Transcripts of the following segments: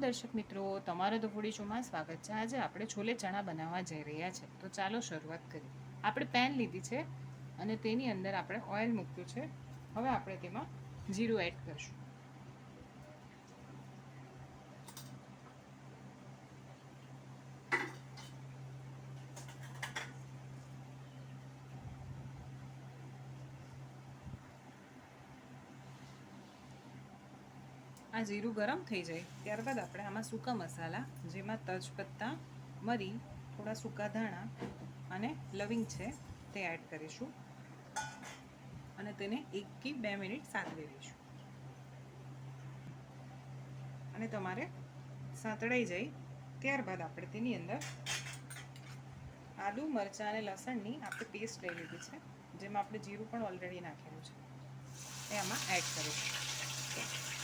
દર્શક મિત્રો, તમારો તો ફૂડી શોમાં સ્વાગત છે. આજે આપણે છોલે ચણા બનાવવા જઈ રહ્યા છે. તો ચાલો શરૂઆત કરીએ. આપણે પેન લીધી છે અને તેની અંદર આપણે ઓઇલ મૂક્યું છે. હવે આપણે તેમાં જીરું એડ કરશું. આ જીરું ગરમ થઈ જાય. ત્યારબાદ આપણે આમાં સૂકા મસાલા, જેમાં તજપત્તા, મરી, થોડા સૂકા ધાણા અને લવિંગ છે તે એડ કરીશું. અને તેને એક કે બે મિનિટ સાંતળી લઈશું. અને તમારે સાંતળાઈ જાય ત્યારબાદ આપણે તેની અંદર આદુ, મરચાં અને લસણની આપણે પેસ્ટ લઈ લીધી છે, જેમાં આપણે જીરું પણ ઓલરેડી નાખેલું છે. એ આમાં એડ કરીશું.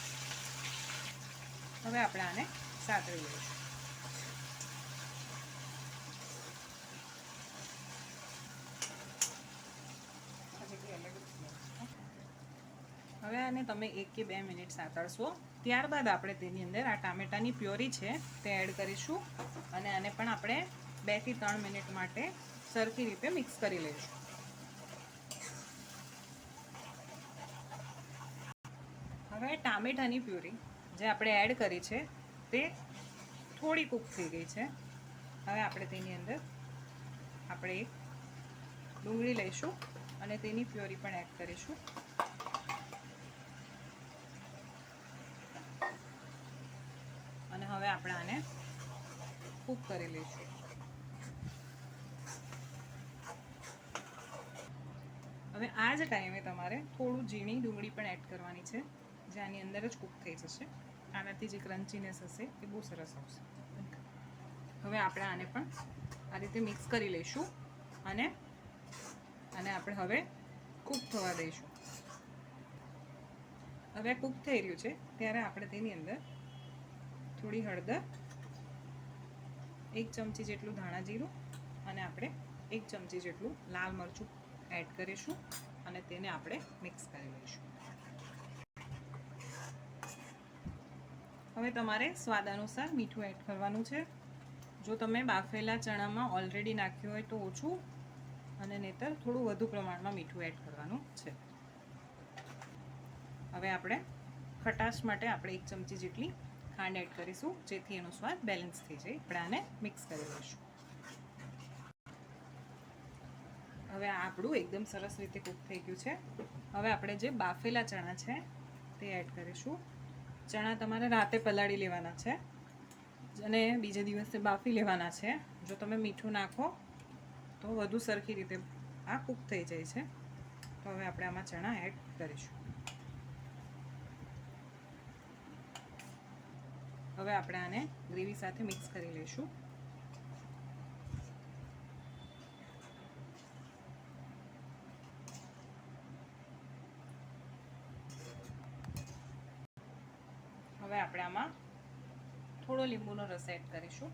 હવે આપણે આને સાતળી લઈશું. હવે આને તમે એક કે બે મિનિટ સાતળશો. ત્યારબાદ આપણે તેની અંદર આ ટામેટાની પ્યોરી છે તે એડ કરીશું અને આને પણ આપણે બેથી ત્રણ મિનિટ માટે સરખી રીતે મિક્સ કરી લઈશું. હવે ટામેટાની પ્યુરી. જે આપણે એડ કરી છે, તે થોડી કૂક થઈ ગઈ છે. હવે આપણે તેની અંદર આપણે ડુંગળી લઈશું અને તેની પ્યોરી પણ એડ કરીશું. અને હવે આપણે આને કૂક કરી લઈશું. હવે આ જ ટાઈમે તમારે થોડું ઝીણી ડુંગળી પણ એડ કરવાની છે. જે આની અંદર જ કૂક થઈ જશે. આનાથી જે ક્રન્ચીનેસ હશે એ બહુ સરસ આવશે. હવે આપણે આને પણ આ રીતે મિક્સ કરી લઈશું અને આને આપણે હવે કૂક થવા દઈશું. હવે કૂક થઈ રહ્યું છે, ત્યારે આપણે તેની અંદર થોડી હળદર, એક ચમચી જેટલું ધાણા જીરું અને આપણે એક ચમચી જેટલું લાલ મરચું એડ કરીશું અને તેને આપણે મિક્સ કરી લઈશું. હવે તમારે સ્વાદ અનુસાર મીઠું એડ કરવાનું છે. જો તમે બાફેલા ચણામાં ઓલરેડી નાખ્યું હોય તો ઓછું અને નહીતર થોડું વધુ પ્રમાણમાં મીઠું એડ કરવાનું છે. હવે આપણે ખટાશ માટે આપણે એક ચમચી જેટલી ખાંડ એડ કરીશું, જેથી એનો સ્વાદ બેલેન્સ થઈ જાય. આપણે આને મિક્સ કરી લઈશું. હવે આપણું એકદમ સરસ રીતે કૂક થઈ ગયું છે. હવે આપણે જે બાફેલા ચણા છે તે એડ કરીશું. ચણા તમારે રાતે પલાળી લેવાના છે અને બીજે દિવસે બાફી લેવાના છે. જો તમે મીઠું નાખો, તો વધુ સરખી રીતે આ કૂક થઈ જાય છે. તો હવે આપણે આમાં ચણા એડ કરીશું. હવે આપણે આને ગ્રેવી સાથે મિક્સ કરી લઈશું. હવે આપણે આમાં થોડો લીંબુનો રસ એડ કરીશું.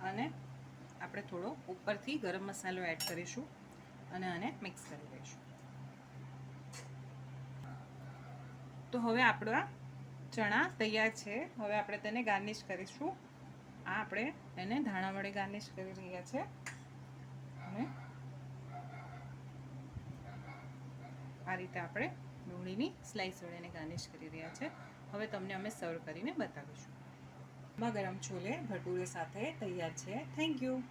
અને આપણે થોડો ઉપરથી ગરમ મસાલો એડ કરીશું અને આને મિક્સ કરી દઈશું. તો હવે આપણા ચણા તૈયાર છે. હવે આપણે તેને ગાર્નિશ કરીશું. આ આપણે એને ધાણા વડે ગાર્નિશ કરી રહ્યા છે. આ રીતે આપણે ડુંગળીની સ્લાઇસ વડે ગાર્નિશ કરી રહ્યા છે. હવે તમને અમે સર્વ કરીને બતાવીશું. ગરમ છોલે ભટુરે સાથે તૈયાર છે. Thank you